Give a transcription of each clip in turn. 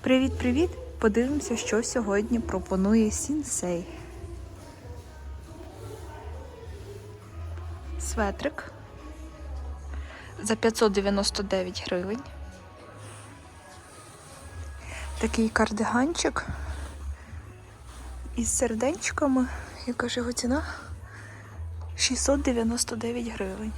Привіт-привіт! Подивимося, що сьогодні пропонує Сінсей. Светрик за 599 гривень. Такий кардиганчик із сердечками. Яка ж його ціна? 699 гривень.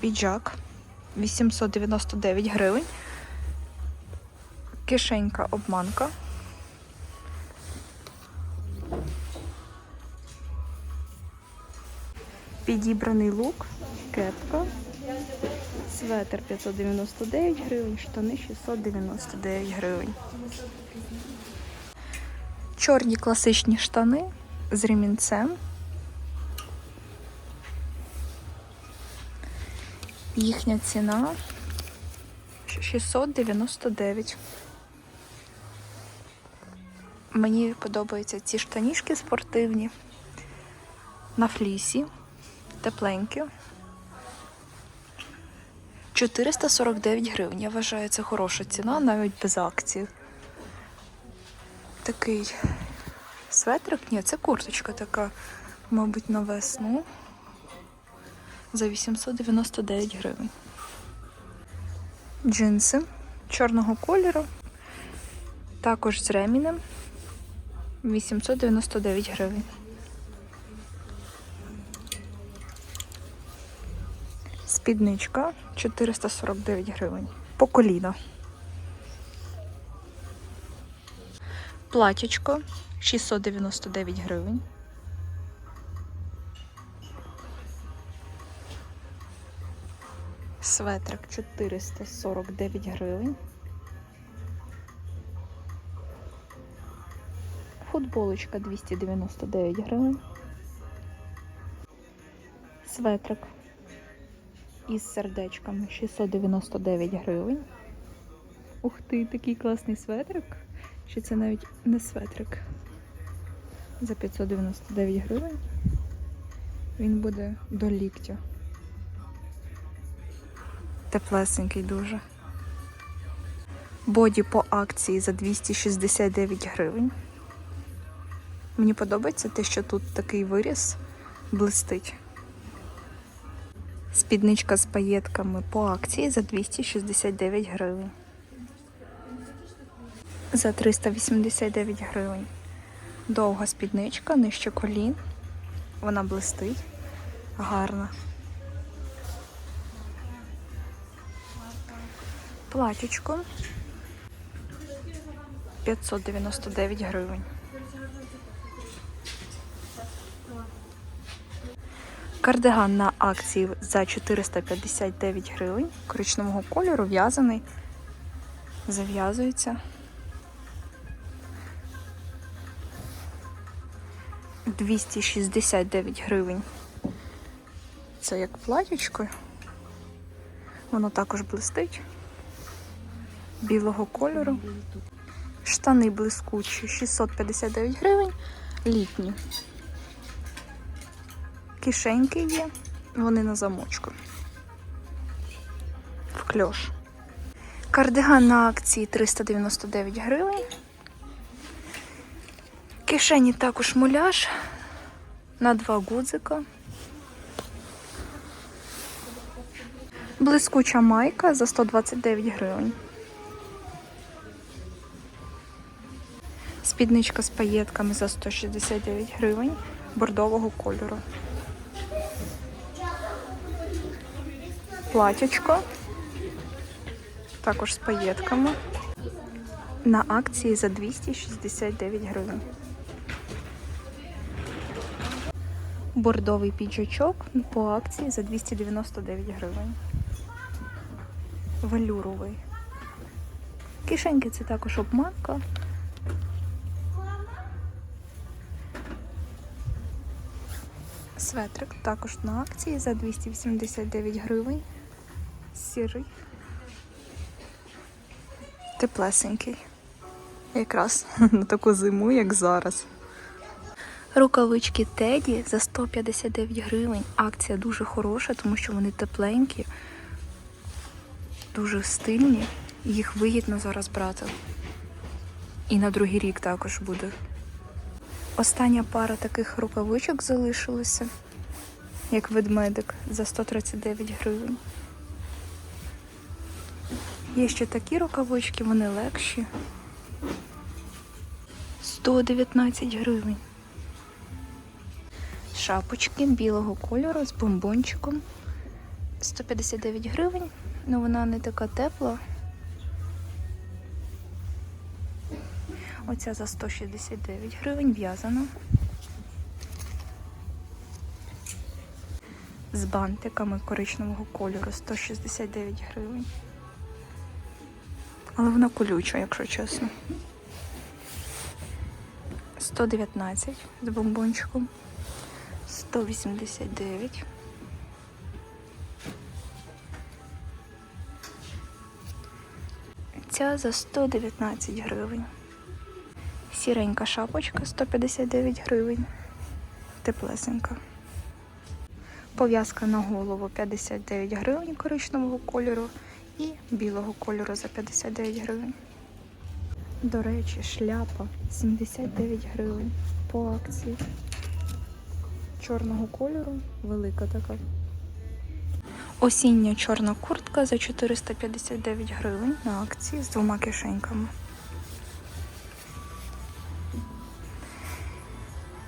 Піджак 899 гривень. Кишенька обманка. Підібраний лук, кепка, светр 599 гривень, штани 699 гривень. Чорні класичні штани з ремінцем. Їхня ціна 699. Мені подобаються ці штанішки спортивні на флісі, тепленькі. 449 гривень. Я вважаю, це хороша ціна, навіть без акції. Такий светрик, ні, це курточка така, мабуть, на весну. За 899 гривень. Джинси чорного кольору. Також з ремінем 899 гривень. Спідничка 449 гривень. По коліна. Платічко 699 гривень. Светрик 449 гривень. Футболочка 299 гривень. Светрик із сердечками 699 гривень. Ух ти, такий класний светрик. Чи це навіть не светрик? За 599 гривень. Він буде до ліктя. Теплесенький дуже. Боді по акції за 269 гривень. Мені подобається те, що тут такий виріс блистить. Спідничка з паєтками по акції за 269 гривень. За 389 гривень. Довга спідничка, нижче колін. Вона блистить. Гарна. Платічко 599 гривень. Кардиган на акції за 459 гривень. Коричневого кольору в'язаний. Зав'язується. Двісті шістдесят дев'ять гривень. Це як платічко. Воно також блистить. Білого кольору. Штани блискучі 659 гривень. Літні. Кишеньки є, вони на замочку. В кльош. Кардиган на акції 399 гривень. Кишені також муляж на два гудзика. Блискуча майка за 129 гривень. Спідничка з паєтками за 169 гривень бордового кольору. Платячко. Також з паєтками. На акції за 269 гривень. Бордовий піджачок по акції за 299 гривень. Велюровий. Кишеньки це також обманка. Светрик також на акції за 289 гривень. Сірий. Теплесенький. Якраз на таку зиму, як зараз. Рукавички Теді за 159 гривень. Акція дуже хороша, тому що вони тепленькі. дуже стильні, їх вигідно зараз брати. І на другий рік також буде. Остання пара таких рукавичок залишилася, як ведмедик, за 139 гривень. Є ще такі рукавички, вони легші. 119 гривень. Шапочки білого кольору з бомбончиком. 159 гривень, але вона не така тепла. Оця за 169 гривень в'язана. З бантиками коричневого кольору 169 гривень. Але вона колюча, якщо чесно. 119 з бомбончиком. 189. Ця за 119 гривень. Сіренька шапочка 159 гривень. Теплесенька. Пов'язка на голову 59 гривень коричневого кольору і білого кольору за 59 гривень. До речі, шляпа 79 гривень по акції. Чорного кольору, велика така. Осіння чорна куртка за 459 гривень на акції з двома кишеньками.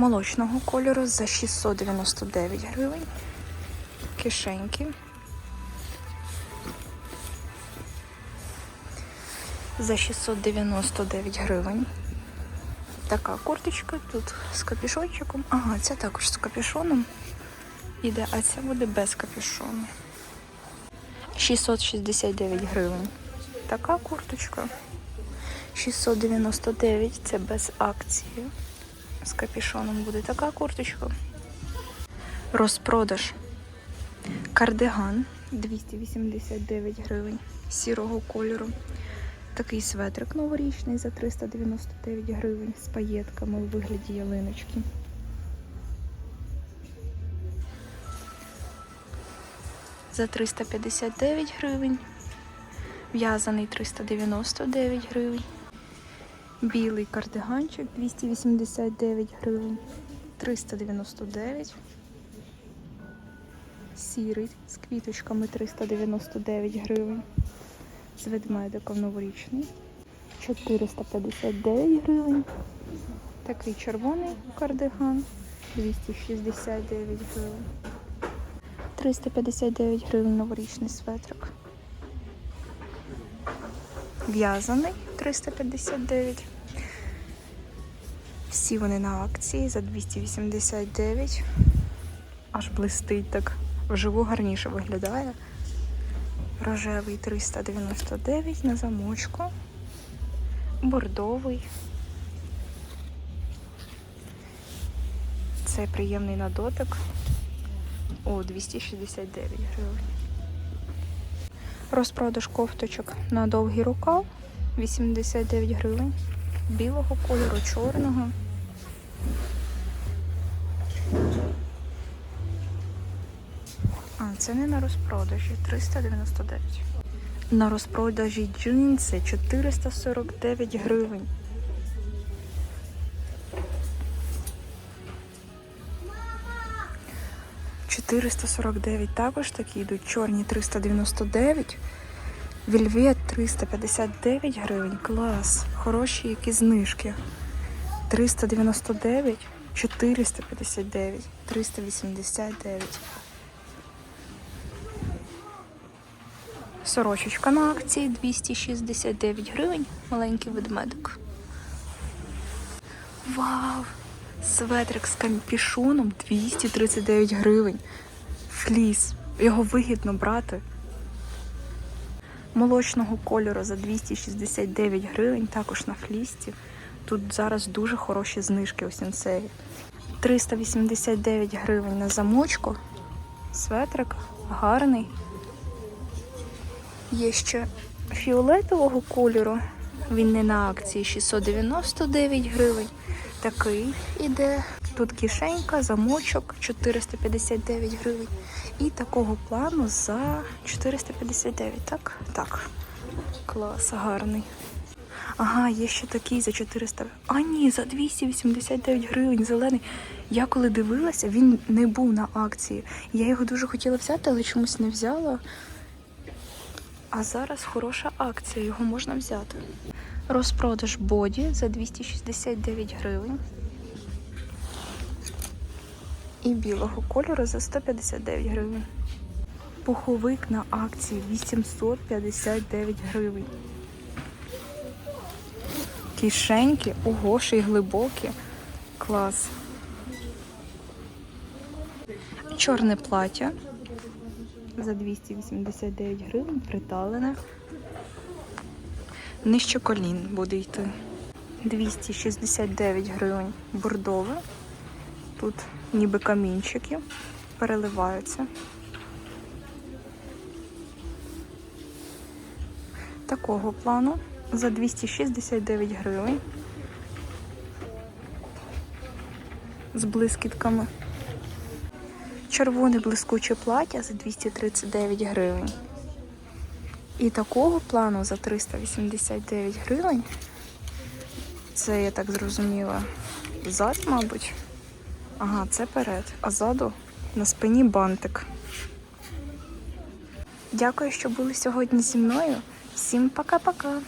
Молочного кольору за 699 гривень. Кишеньки. За 699 гривень. Така курточка тут з капюшончиком. Ага, ця також з капюшоном іде, а ця буде без капюшону. 669 гривень. Така курточка. 699 це без акції. З капюшоном буде така курточка. Розпродаж. Кардиган 289 гривень сірого кольору. Такий светрик новорічний за 399 гривень з паєтками у вигляді ялиночки. За 359 гривень. В'язаний 399 гривень. Білий кардиганчик 289 гривень. 399. Сірий з квіточками 399 гривень. З ведмедиком новорічний. 459 гривень. Такий червоний кардиган 269 гривень. 359 гривень новорічний светрик. В'язаний 359. Всі вони на акції за 289. Аж блистить так. Вживу гарніше виглядає. Рожевий 399 на замочку. Бордовий. Це приємний на дотик. О, 269 гривень. Розпродаж кофточок на довгий рукав 89 гривень. Білого кольору, чорного. А, це не на розпродажі 399. На розпродажі джинси 449 гривень. – 449 також такі йдуть. Чорні 399. Вільвет 359 гривень. Клас. Хороші які знижки. 399, 459, 389. Сорочечка на акції 269 гривень. Маленький ведмедик. Вау! Светрик з кампішоном 239 гривень. Фліс. Його вигідно брати. Молочного кольору за 269 гривень, також на флісті. Тут зараз дуже хороші знижки у сінцеї. 389 гривень на замочку. Светрик гарний. Є ще фіолетового кольору. Він не на акції 699 гривень. Такий іде Тут кишенька, замочок 459 гривень. І такого плану за 459, так? Так. Клас, гарний. Ага, є ще такий за 400. А ні, за 289 гривень зелений. Я коли дивилася, він не був на акції. Я його дуже хотіла взяти, але чомусь не взяла. А зараз хороша акція, його можна взяти. Розпродаж боді за 269 гривень. І білого кольору за 159 гривень. Пуховик на акції 859 гривень. Кишеньки, ще й глибокі. Клас. Чорне плаття за 289 гривень, приталене. Нижче колін буде йти. 269 гривень бордове. Тут ніби камінчики переливаються. Такого плану за 269 гривень. З блискітками. Червоне блискуче плаття за 239 гривень. І такого плану за 389 гривень. Це, я так зрозуміла, зад, мабуть. Ага, це перед. А ззаду на спині бантик. Дякую, що були сьогодні зі мною. Всім пока-пока.